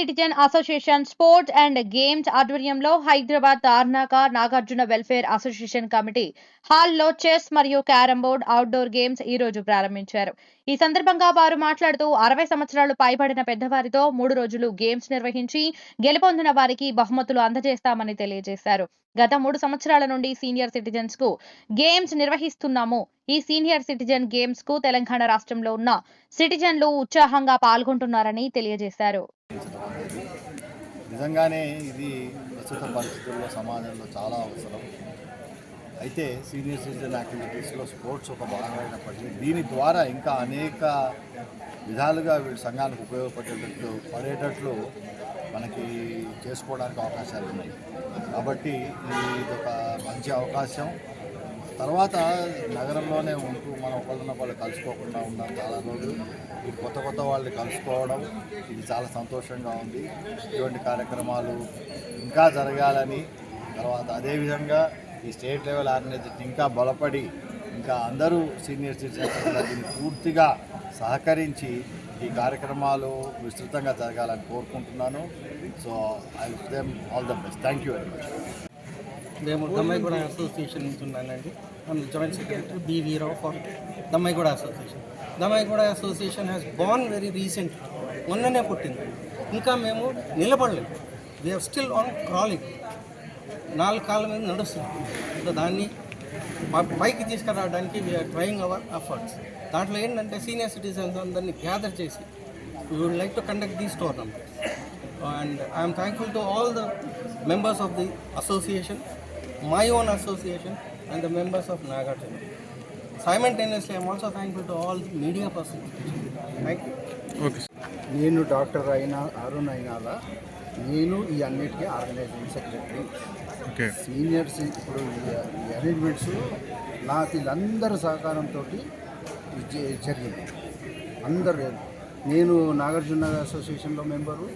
Citizen association sports and games ఆధ్వర్యంలో Hyderabad Tarnaka Nagarjuna welfare association committee హాల్లో chess మరియు carrom board outdoor games ఈ రోజు ప్రారంభించారు. ఈ సందర్భంగా వారు మాట్లాడుతూ అరవై సంవత్సరాలు పైబడిన పెద్దవారితో మూడు రోజులు గేమ్స్ నిర్వహించి గెలుపొందిన వారికి బహుమతులు అందజేస్తామని తెలియజేశారు. గత మూడు సంవత్సరాల నుండి సీనియర్ సిటిజన్స్కు గేమ్స్ నిర్వహిస్తున్నాము. ఈ సీనియర్ సిటిజన్ గేమ్స్కు తెలంగాణ రాష్ట్రంలో ఉన్న సిటిజన్లు ఉత్సాహంగా పాల్గొంటున్నారని తెలియజేశారు. నిజంగానే ఇది ప్రస్తుత పరిస్థితుల్లో సమాజంలో చాలా అవసరం. అయితే సీనియర్ సిటిజన్ యాక్టివిటీస్లో స్పోర్ట్స్ ఒక భాగమైనప్పటికీ దీని ద్వారా ఇంకా అనేక విధాలుగా వీళ్ళ సంఘానికి ఉపయోగపడేటట్లు పడేటట్లు మనకి చేసుకోవడానికి అవకాశాలు ఉన్నాయి. కాబట్టి ఇది ఒక మంచి అవకాశం. తర్వాత నగరంలోనే ఉంటూ మనం ఒకళ్ళనొకళ్ళు కలుసుకోకుండా ఉన్నాం చాలా రోజులు ఈ కొత్త కొత్త వాళ్ళని కలుసుకోవడం ఇది చాలా సంతోషంగా ఉంది. ఇటువంటి కార్యక్రమాలు ఇంకా జరగాలని తర్వాత అదేవిధంగా ఈ స్టేట్ లెవెల్ ఆర్గనైజేషన్ ఇంకా బలపడి ఇంకా అందరూ సీనియర్ సిటిజన్స్ దీన్ని పూర్తిగా సహకరించి ఈ కార్యక్రమాలు విస్తృతంగా జరగాలని కోరుకుంటున్నాను. So I them all the best thank you very much మేము దమ్మాయిగూడ అసోసియేషన్ నుంచి ఉన్నానండి. I'm joint secretary B Veerao for Dammaiguda association. Dammaiguda association has born very recent మొన్ననే పుట్టింది. ఇంకా మేము నిలబడలేదు వీఆర్ స్టిల్ ఆన్ క్రాలింగ్ నాలుగు కాళ్ళ మీద నడుస్తుంది దాన్ని బైక్ పైకి తీసుకురావడానికి వీఆర్ ట్రయింగ్ అవర్ ఎఫర్ట్స్ దాంట్లో ఏంటంటే సీనియర్ సిటిజన్స్ అందరినీ గ్యాదర్ చేసి we would like to conduct these tournament and I'm thankful to all the the members of the association, my own association, and the members of Nagarjuna. Simultaneously, I am also thankful to all the media persons. Thank you. నేను doctor అయినా అరుణ్ అయినాల నేను ఈ అన్నిటికీ organising secretary seniors ఇప్పుడు ఈ arrangements నాకు వీళ్ళందరి సహకారంతో జరిగింది అందరు నేను నాగార్జున అసోసియేషన్లో member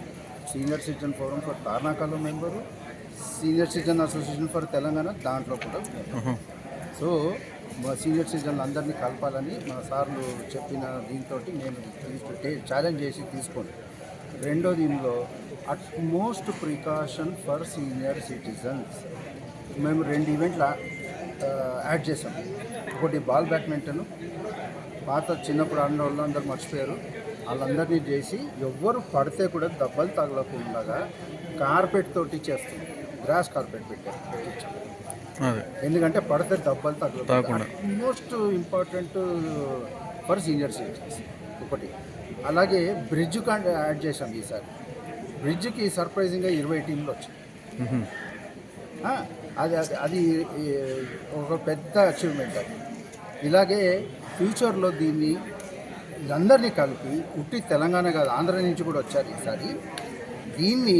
senior citizen forum for తార్నాకాలో member senior citizen association for Telangana దాంట్లో కూడా. సో మా సీనియర్ సిటిజన్లు అందరినీ కలపాలని మా సార్లు చెప్పిన దీంతో నేను ఛాలెంజ్ చేసి తీసుకోండి రెండో దీనిలో utmost precaution for senior citizens. మేము రెండు ఈవెంట్లు యాడ్ చేసాం. ఒకటి బాల్ బ్యాడ్మింటన్ పాత చిన్నప్పుడు ఆడిన వాళ్ళు అందరూ మర్చిపోయారు. వాళ్ళందరినీ చేసి ఎవ్వరు పడితే కూడా దెబ్బలు తగలకుండా కార్పెట్ తోటి చేస్తాం. గ్రాస్ కార్పెట్ పెట్టారు. ఎందుకంటే పడితే దెబ్బలు తగలకుండా most important for senior citizens ఒకటి. అలాగే బ్రిడ్జ్ కాండ్ యాడ్ చేసాం ఈసారి. బ్రిడ్జ్కి సర్ప్రైజింగ్గా ఇరవై టీంలు వచ్చాయి అది అది ఒక పెద్ద అచీవ్మెంట్ అది. ఇలాగే ఫ్యూచర్లో దీన్ని వీళ్ళందరినీ కలిపి ఉట్టి తెలంగాణ కాదు ఆంధ్ర నుంచి కూడా వచ్చారు ఈసారి. దీన్ని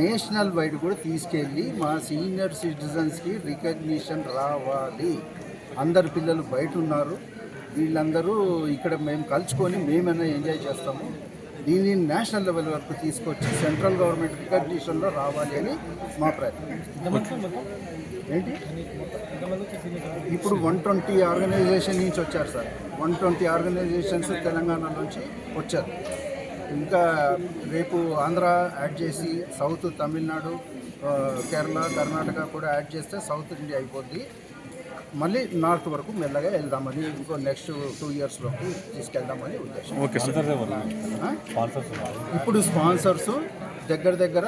నేషనల్ వైడ్ కూడా తీసుకెళ్ళి మా సీనియర్ సిటిజన్స్కి రికగ్నిషన్ రావాలి. అందరు పిల్లలు బయట ఉన్నారు వీళ్ళందరూ ఇక్కడ మేము కలుసుకొని మేమైనా ఎంజాయ్ చేస్తాము. దీన్ని నేషనల్ లెవెల్ వరకు తీసుకొచ్చి సెంట్రల్ గవర్నమెంట్ రికగ్నిషన్లో రావాలి అని మా ప్రయత్నం. ఏంటి? ఇప్పుడు వన్ ట్వంటీ ఆర్గనైజేషన్ నుంచి వచ్చారు sir. One twenty organizations Telangana నుంచి వచ్చారు. ఇంకా రేపు ఆంధ్ర యాడ్ చేసి సౌత్ తమిళనాడు కేరళ కర్ణాటక కూడా యాడ్ చేస్తే సౌత్ ఇండియా అయిపోద్ది. మళ్ళీ నార్త్ వరకు మెల్లగా వెళ్దామని ఇంకో నెక్స్ట్ టూ ఇయర్స్లోకి తీసుకెళ్దామని ఉద్దేశం? ఇప్పుడు స్పాన్సర్స్ దగ్గర దగ్గర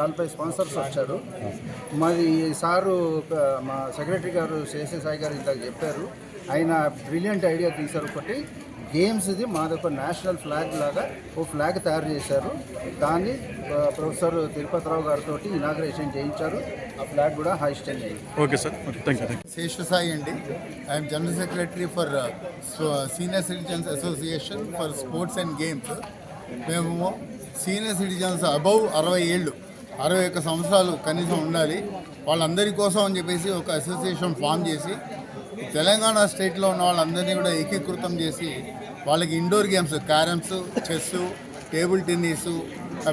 నలభై స్పాన్సర్స్ వచ్చారు. మరి సారు ఒక మా సెక్రటరీ గారు శేషే సాయి గారు ఇందాక చెప్పారు. ఆయన బ్రిలియంట్ ఐడియా తీశారు ఒకటి. గేమ్స్ది మాదొక నేషనల్ ఫ్లాగ్ లాగా ఓ ఫ్లాగ్ తయారు చేశారు. దాన్ని ప్రొఫెసర్ తిరుపతిరావు గారితో ఇనాగ్రేషన్ చేయించారు. ఆ ఫ్లాగ్ కూడా హైస్టైన్ అయింది okay sir okay thank you Seshasai అండి. I'm general secretary for senior citizens association for sports and games మేము సీనియర్ సిటిజన్స్ అబౌవ్ అరవై ఏళ్ళు అరవై ఒక్క సంవత్సరాలు కనీసం ఉండాలి. వాళ్ళందరి కోసం అని చెప్పేసి ఒక అసోసియేషన్ ఫామ్ చేసి తెలంగాణ స్టేట్లో ఉన్న వాళ్ళందరినీ కూడా ఏకీకృతం చేసి వాళ్ళకి indoor games carroms chess table tennis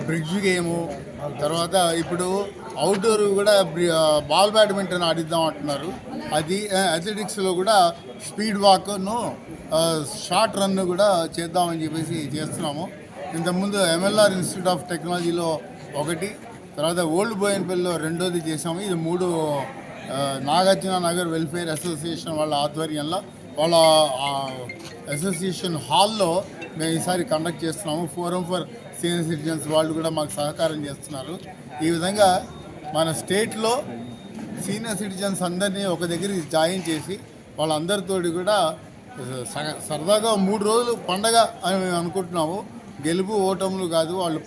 bridge game తర్వాత ఇప్పుడు అవుట్డోర్ కూడా బాల్ బ్యాడ్మింటన్ ఆడిద్దాం అంటున్నారు. అది అథ్లెటిక్స్లో కూడా స్పీడ్ వాక్ను షార్ట్ రన్ కూడా చేద్దామని చెప్పేసి చేస్తున్నాము. ఇంతకుముందు ఎంఎల్ఆర్ ఇన్స్టిట్యూట్ ఆఫ్ టెక్నాలజీలో ఒకటి తర్వాత ఓల్డ్ బోయన్పల్లిలో రెండోది చేసాము ఇది మూడు నాగార్జున నగర్ వెల్ఫేర్ అసోసియేషన్ వాళ్ళ ఆధ్వర్యంలో వాళ్ళ అసోసియేషన్ హాల్లో మేము ఈసారి కండక్ట్ చేస్తున్నాము. ఫోరం ఫర్ సీనియర్ సిటిజన్స్ వాళ్ళు కూడా మాకు సహకారం చేస్తున్నారు. ఈ విధంగా మన స్టేట్లో సీనియర్ సిటిజన్స్ అందరినీ ఒక దగ్గరికి జాయిన్ చేసి వాళ్ళందరితో కూడా సరదాగా మూడు రోజులు పండగ అని మేము అనుకుంటున్నాము. గెలుపు ఓటములు కాదు వాళ్ళు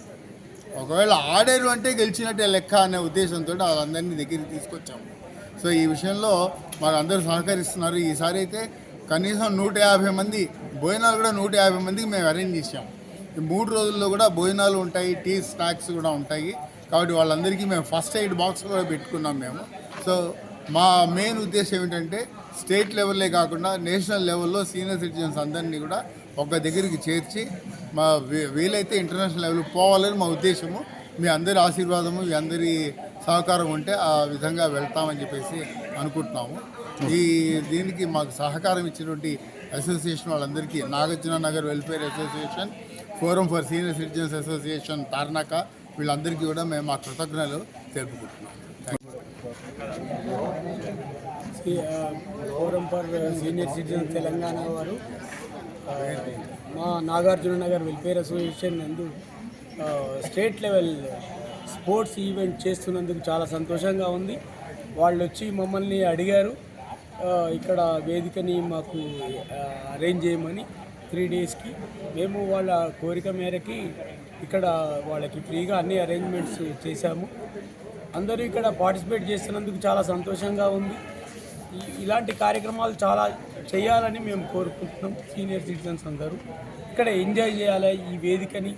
ఒకవేళ ఆడారు అంటే గెలిచినట్టే లెక్క అనే ఉద్దేశంతో వాళ్ళందరినీ దగ్గరికి తీసుకొచ్చాము. సో ఈ విషయంలో మాకు అందరూ సహకరిస్తున్నారు. ఈసారి అయితే కనీసం నూట యాభై మంది భోజనాలు కూడా నూట యాభై మందికి మేము అరేంజ్ చేసాం ఈ మూడు రోజుల్లో కూడా భోజనాలు ఉంటాయి టీ స్నాక్స్ కూడా ఉంటాయి. కాబట్టి వాళ్ళందరికీ మేము ఫస్ట్ ఎయిడ్ బాక్స్ కూడా పెట్టుకున్నాం మేము. సో మా మెయిన్ ఉద్దేశం ఏంటంటే స్టేట్ లెవెల్లే కాకుండా నేషనల్ లెవెల్లో సీనియర్ సిటిజన్స్ అందరినీ కూడా ఒక దగ్గరికి చేర్చి మా వీలైతే ఇంటర్నేషనల్ లెవెల్కి పోవాలని మా ఉద్దేశము. మీ అందరి ఆశీర్వాదము మీ అందరి సహకారం ఉంటే ఆ విధంగా వెళ్తామని చెప్పేసి అనుకుంటున్నాము. ఈ దీనికి మాకు సహకారం ఇచ్చినటువంటి అసోసియేషన్ వాళ్ళందరికీ Nagarjuna Nagar welfare association forum for senior citizens association Tarnaka వీళ్ళందరికీ కూడా మేము మా కృతజ్ఞతలు తెలుపుకుంటున్నాం forum for senior citizen Telangana వారు మా నాగార్జున నగర్ వెల్ఫేర్ అసోసియేషన్ నందు స్టేట్ లెవెల్ స్పోర్ట్స్ ఈవెంట్ చేస్తున్నందుకు చాలా సంతోషంగా ఉంది. వాళ్ళు వచ్చి మమ్మల్ని అడిగారు. ఇక్కడ వేదికని మాకు అరేంజ్ చేయమని త్రీ డేస్కి మేము వాళ్ళ కోరిక మేరకి ఇక్కడ వాళ్ళకి ఫ్రీగా అన్ని అరేంజ్మెంట్స్ చేశాము. అందరూ ఇక్కడ పార్టిసిపేట్ చేస్తున్నందుకు చాలా సంతోషంగా ఉంది. ఇలాంటి కార్యక్రమాలు చాలా చేయాలని మేము కోరుకుంటున్నాం. సీనియర్ సిటిజన్స్ అందరూ. ఇక్కడ ఎంజాయ్ చేయాలి ఈ వేదికని.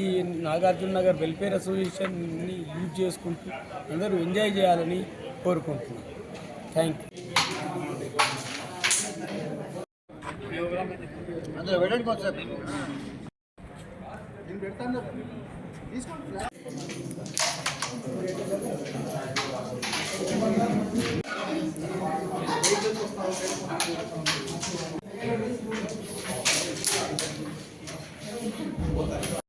ఈ నాగార్జున నగర్ వెల్ఫేర్ అసోసియేషన్ని యూజ్ చేసుకుంటూ అందరూ ఎంజాయ్ చేయాలని కోరుకుంటున్నాం. Thank you